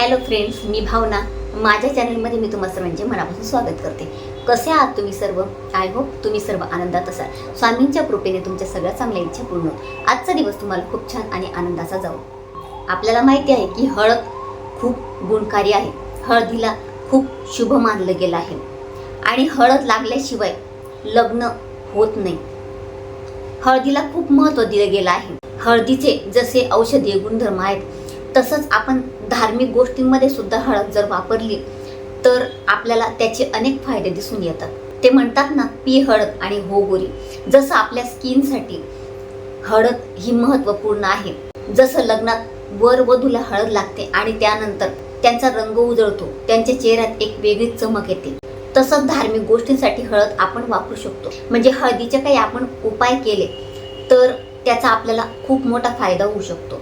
Hello friends मी भावना. माझ्या चॅनलमध्ये मी तुम्हा सर्वांचे मनापासून स्वागत करते. कसे आहात तुम्ही सर्व? आय होप तुम्ही सर्व आनंदात असाल. स्वामींच्या कृपेने तुमच्या सगळ्या चांगल्या इच्छा पूर्ण होत आजचा दिवस तुम्हाला खूप छान आणि आनंदाचा जाऊ आपल्याला माहिती आहे की हळद खूप गुणकारी आहे. हळदीला खूप शुभ मानलं गेलं आहे. आणि हळद लागल्याशिवाय लग्न होत नाही. हळदीला खूप महत्त्व दिलं गेलं आहे. हळदीचे जसे औषधीय गुणधर्म आहेत तसंच आपण धार्मिक गोष्टींमध्ये सुद्धा हळद जर वापरली तर आपल्याला त्याचे अनेक फायदे दिसून येतात. ते म्हणतात ना पी हळद आणि हो गोरी. जसं आपल्या स्किनसाठी हळद ही महत्त्वपूर्ण आहे. जसं लग्नात वर वधूला हळद लागते आणि त्यानंतर त्यांचा रंग उजळतो त्यांच्या चेहऱ्यात एक वेगळीच चमक येते. तसंच धार्मिक गोष्टींसाठी हळद आपण वापरू शकतो. म्हणजे हळदीचे काही आपण उपाय केले तर त्याचा आपल्याला खूप मोठा फायदा होऊ शकतो.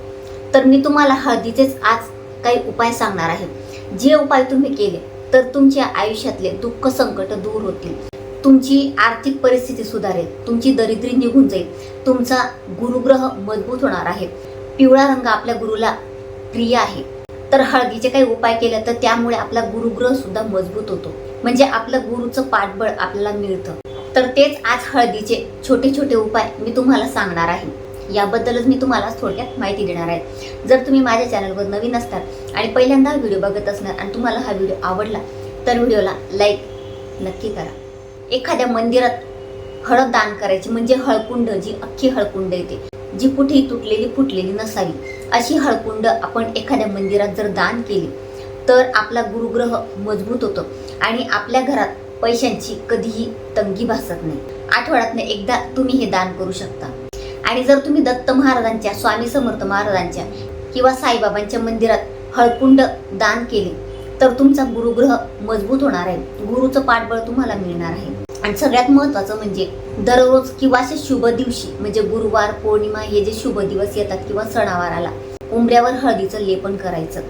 तर मी तुम्हाला हळदीचेच आज काही उपाय सांगणार आहे. जे उपाय तुम्ही केले तर तुमच्या आयुष्यातले दुःख संकट दूर होतील. तुमची आर्थिक परिस्थिती सुधारेल तुमची दरिद्री निघून जाईल तुमचा गुरुग्रह मजबूत होणार आहे. पिवळा रंग आपल्या गुरुला प्रिय आहे. तर हळदीचे काही उपाय केले तर त्यामुळे आपला गुरुग्रह सुद्धा मजबूत होतो. म्हणजे आपलं गुरुचं पाठबळ आपल्याला मिळतं. तर तेच आज हळदीचे छोटे छोटे उपाय मी तुम्हाला सांगणार आहे. याबद्दलच मी तुम्हाला थोडक्यात माहिती देणार आहे. जर तुम्ही माझ्या चॅनलवर नवीन असतात आणि पहिल्यांदा व्हिडिओ बघत असणार आणि तुम्हाला हा व्हिडिओ आवडला तर व्हिडिओला लाईक नक्की करा. एखाद्या मंदिरात हळद दान करायची म्हणजे हळकुंड जी अख्खी हळकुंड येते जी कुठेही तुटलेली फुटलेली नसावी अशी हळकुंड आपण एखाद्या मंदिरात जर दान केली तर आपला गुरुग्रह मजबूत होतो आणि आपल्या घरात पैशांची कधीही तंगी भासत नाही. आठवड्यातनं एकदा तुम्ही हे दान करू शकता. आणि जर तुम्ही दत्त महाराजांच्या स्वामी समर्थ महाराजांच्या किंवा साईबाबांच्या मंदिरात हळकुंड दान केले तर तुमचा गुरुग्रह मजबूत होणार आहे. गुरुचं पाठबळ तुम्हाला मिळणार आहे. आणि सगळ्यात महत्वाचं म्हणजे दररोज किंवा असे शुभ दिवशी म्हणजे गुरुवार पौर्णिमा हे जे शुभ दिवस येतात किंवा सणावाराला उंबऱ्यावर हळदीचं लेपन करायचं.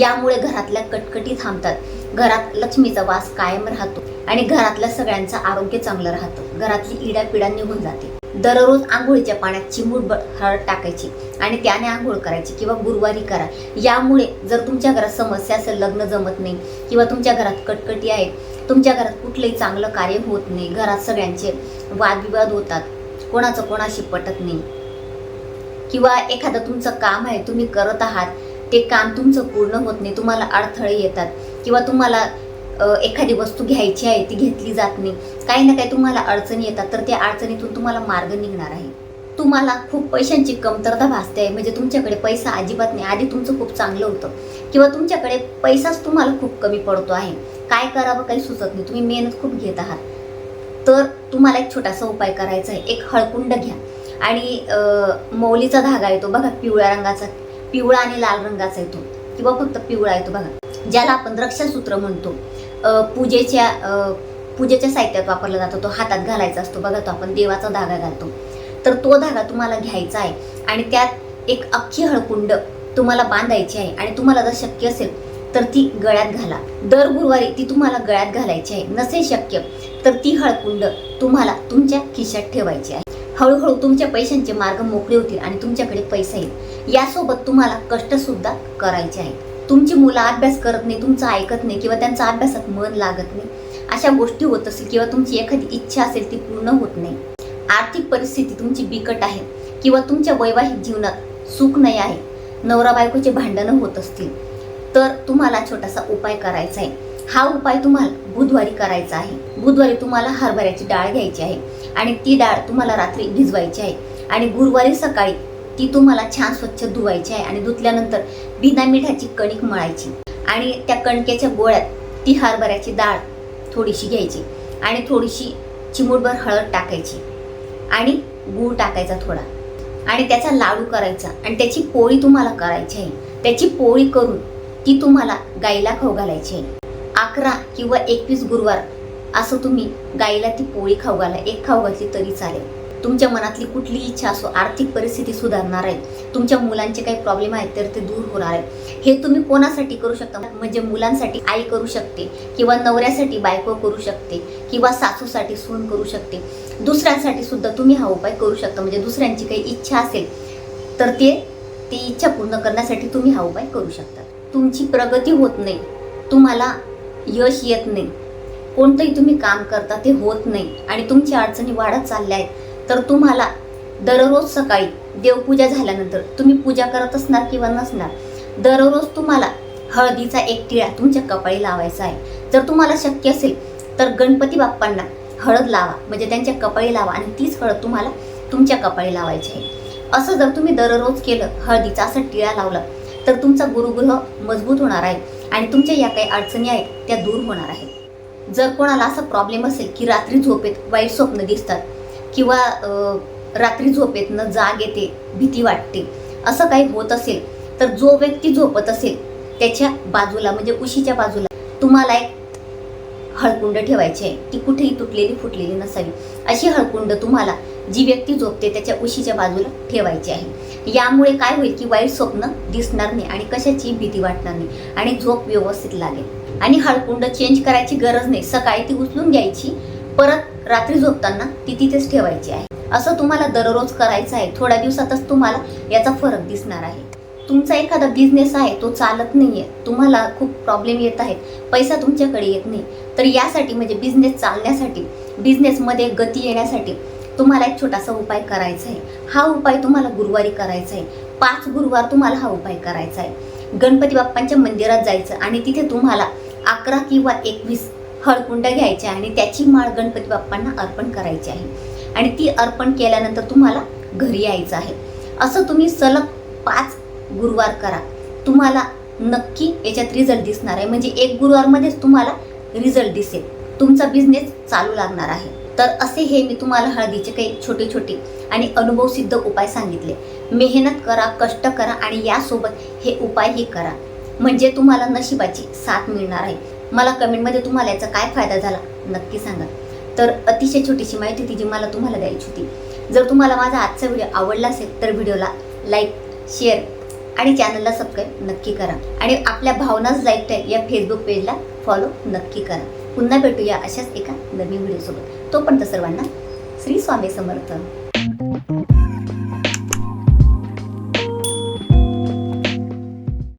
यामुळे घरातल्या कटकटी थांबतात. घरात लक्ष्मीचा वास कायम राहतो आणि घरातल्या सगळ्यांचं आरोग्य चांगलं राहतं. घरातली इडापिडा निघून जाते. दररोज आंघोळीच्या पाण्यात चिमूटभर हळद टाकायची आणि त्याने आंघोळ करायची किंवा गुरुवारी करा. यामुळे जर तुमच्या घरात समस्या असेल लग्न जमत नाही किंवा तुमच्या घरात कटकटी आहे तुमच्या घरात कुठलंही चांगलं कार्य होत नाही घरात सगळ्यांचे वादविवाद होतात कोणाचं कोणाशी पटत नाही किंवा एखादं तुमचं काम आहे तुम्ही करत आहात ते काम तुमचं पूर्ण होत नाही तुम्हाला अडथळे येतात किंवा तुम्हाला एखादी वस्तू घ्यायची आहे ती घेतली जात नाही. काही ना काही तुम्हाला अडचणी येतात तर त्या अडचणीतून तुम्हाला मार्ग निघणार आहे. तुम्हाला खूप पैशांची कमतरता भासते आहे. म्हणजे तुमच्याकडे पैसा अजिबात नाही. आधी तुमचं खूप चांगलं होतं. किंवा तुमच्याकडे पैसाच तुम्हाला खूप कमी पडतो आहे. काय करावं काही सुचत नाही. तुम्ही मेहनत खूप घेत आहात. तर तुम्हाला एक छोटासा उपाय करायचा आहे. एक हळकुंड घ्या. आणि मौलीचा धागा येतो बघा. पिवळ्या रंगाचा पिवळा आणि लाल रंगाचा येतो. किंवा फक्त पिवळा येतो बघा. ज्याला आपण रक्षासूत्र म्हणतो. पूजेच्या पूजेच्या साहित्यात वापरला जातो तो हातात घालायचा असतो. बघा तो आपण देवाचा धागा घालतो. तर तो धागा तुम्हाला घ्यायचा आहे आणि त्यात एक अख्खी हळकुंड तुम्हाला बांधायची आहे आणि तुम्हाला जर शक्य असेल तर ती गळ्यात घाला. दर गुरुवारी ती तुम्हाला गळ्यात घालायची आहे. नसेल शक्य तर ती हळकुंड तुम्हाला तुमच्या खिशात ठेवायची आहे. हळूहळू तुमच्या पैशांचे मार्ग मोकळे होतील आणि तुमच्याकडे पैसा येईल. यासोबत तुम्हाला कष्टसुद्धा करायचे आहे. तुमची मुलं अभ्यास करत नाही तुमचं ऐकत नाही किंवा त्यांचा अभ्यासात मन लागत नाही अशा गोष्टी होत असेल किंवा तुमची एखादी इच्छा असेल ती पूर्ण होत नाही. आर्थिक परिस्थिती तुमची बिकट आहे किंवा तुमच्या वैवाहिक जीवनात सुख नाही आहे नवरा बायकोचे भांडणं होत असतील तर तुम्हाला छोटासा उपाय करायचा आहे. हा उपाय तुम्हाला बुधवारी करायचा आहे. बुधवारी तुम्हाला हरभऱ्याची डाळ घ्यायची आहे आणि ती डाळ तुम्हाला रात्री भिजवायची आहे आणि गुरुवारी सकाळी ती तुम्हाला छान स्वच्छ धुवायची आहे आणि धुतल्यानंतर बिना मिठाची कणिक मळायची. आणि त्या कणकेच्या गोळ्यात ती हरभऱ्याची डाळ थोडीशी घ्यायची आणि थोडीशी चिमूटभर हळद टाकायची आणि गूळ टाकायचा थोडा. आणि त्याचा लाडू करायचा आणि त्याची पोळी तुम्हाला करायची आहे. त्याची पोळी करून ती तुम्हाला गाईला खाऊ घालायची आहे. अकरा किंवा एकवीस गुरुवार असं तुम्ही गाईला ती पोळी खाऊ घाला एक खाऊ घातली तरी चालेल. तुमच्या मनातली कुठली इच्छा असो आर्थिक परिस्थिती सुधारणार आहे. तुमच्या मुलांचे काही प्रॉब्लेम आहेत तर ते दूर होणार आहे. हे तुम्ही कोणासाठी करू शकता? म्हणजे मुलांसाठी आई करू शकते किंवा नवऱ्यासाठी बायको करू शकते किंवा सासूसाठी सून करू शकते. दुसऱ्यांसाठी सुद्धा तुम्ही हा उपाय करू शकता. म्हणजे दुसऱ्यांची काही इच्छा असेल तर ते ती इच्छा पूर्ण करण्यासाठी तुम्ही हा उपाय करू शकता. तुमची प्रगती होत नाही. तुम्हाला यश येत नाही. कोणतंही तुम्ही काम करता ते होत नाही. आणि तुमच्या अडचणी वाढत चालल्या आहेत. तर तुम्हाला दररोज सकाळी देवपूजा झाल्यानंतर तुम्ही पूजा करत असणार किंवा नसणार दररोज तुम्हाला हळदीचा एक टिळा तुमच्या कपाळी लावायचा आहे. जर तुम्हाला शक्य असेल तर गणपती बाप्पांना हळद लावा म्हणजे त्यांच्या कपाळी लावा आणि तीच हळद तुम्हाला तुमच्या कपाळी लावायची आहे. असं जर तुम्ही दररोज केलं हळदीचा असा टिळा लावला तर तुमचा गुरुग्रह मजबूत होणार आहे आणि तुमच्या या काही अडचणी आहेत त्या दूर होणार आहेत. जर कोणाला असा प्रॉब्लेम असेल की रात्री झोपेत वाईट स्वप्न दिसतात किंवा रात्री झोपेतनं जाग येते भीती वाटते असं काही होत असेल तर जो व्यक्ती झोपत असेल त्याच्या बाजूला म्हणजे उशीच्या बाजूला तुम्हाला एक हळकुंड ठेवायची आहे ती कुठेही तुटलेली फुटलेली नसावी. अशी हळकुंड तुम्हाला जी व्यक्ती झोपते त्याच्या उशीच्या बाजूला ठेवायची आहे. यामुळे काय होईल की वाईट स्वप्न दिसणार नाही आणि कशाची भीती वाटणार नाही आणि झोप व्यवस्थित लागेल. आणि हळकुंड चेंज करायची गरज नाही. सकाळी ती उचलून घ्यायची परत रात्री झोपताना ती तिथेच ठेवायची आहे. असं तुम्हाला दररोज करायचं आहे. थोड्या दिवसातच तुम्हाला याचा फरक दिसणार आहे. तुमचा एखादा बिझनेस आहे तो चालत नाही आहे तुम्हाला खूप प्रॉब्लेम येत आहेत. पैसा तुमच्याकडे येत नाही. तर यासाठी म्हणजे बिझनेस चालण्यासाठी बिझनेसमध्ये गती येण्यासाठी तुम्हाला एक छोटासा उपाय करायचा आहे. हा उपाय तुम्हाला गुरुवारी करायचा आहे. पाच गुरुवार तुम्हाला हा उपाय करायचा आहे. गणपती बाप्पांच्या मंदिरात जायचं आणि तिथे तुम्हाला अकरा किंवा एकवीस हळकुंड घ्यायचे आणि त्याची माळ गणपती बाप्पांना अर्पण करायची आहे. आणि ती अर्पण केल्यानंतर तुम्हाला घरी यायचं आहे. असं तुम्ही सलग पाच गुरुवार करा. तुम्हाला नक्की याच्यात रिझल्ट दिसणार आहे. म्हणजे एक गुरुवारमध्येच तुम्हाला रिझल्ट दिसेल. तुमचा बिझनेस चालू लागणार आहे. तर असे हे मी तुम्हाला हळदीचे काही छोटे छोटे आणि अनुभवसिद्ध उपाय सांगितले. मेहनत करा कष्ट करा आणि यासोबत हे उपायही करा. म्हणजे तुम्हाला नशिबाची साथ मिळणार आहे. मला कमेंटमध्ये तुम्हाला याचा काय फायदा झाला नक्की सांगा. तर अतिशय छोटीशी माहिती ती जी मला तुम्हाला द्यायची होती. जर तुम्हाला माझा आजचा व्हिडिओ आवडला असेल तर व्हिडिओला लाईक शेअर आणि चॅनलला सबस्क्राईब नक्की करा. आणि आपल्या भावनाच लाईक टाईप या फेसबुक पेजला फॉलो नक्की करा. पुन्हा भेटूया अशाच एका नवीन व्हिडिओसोबत. तोपर्यंत सर्वांना श्री स्वामी समर्थ.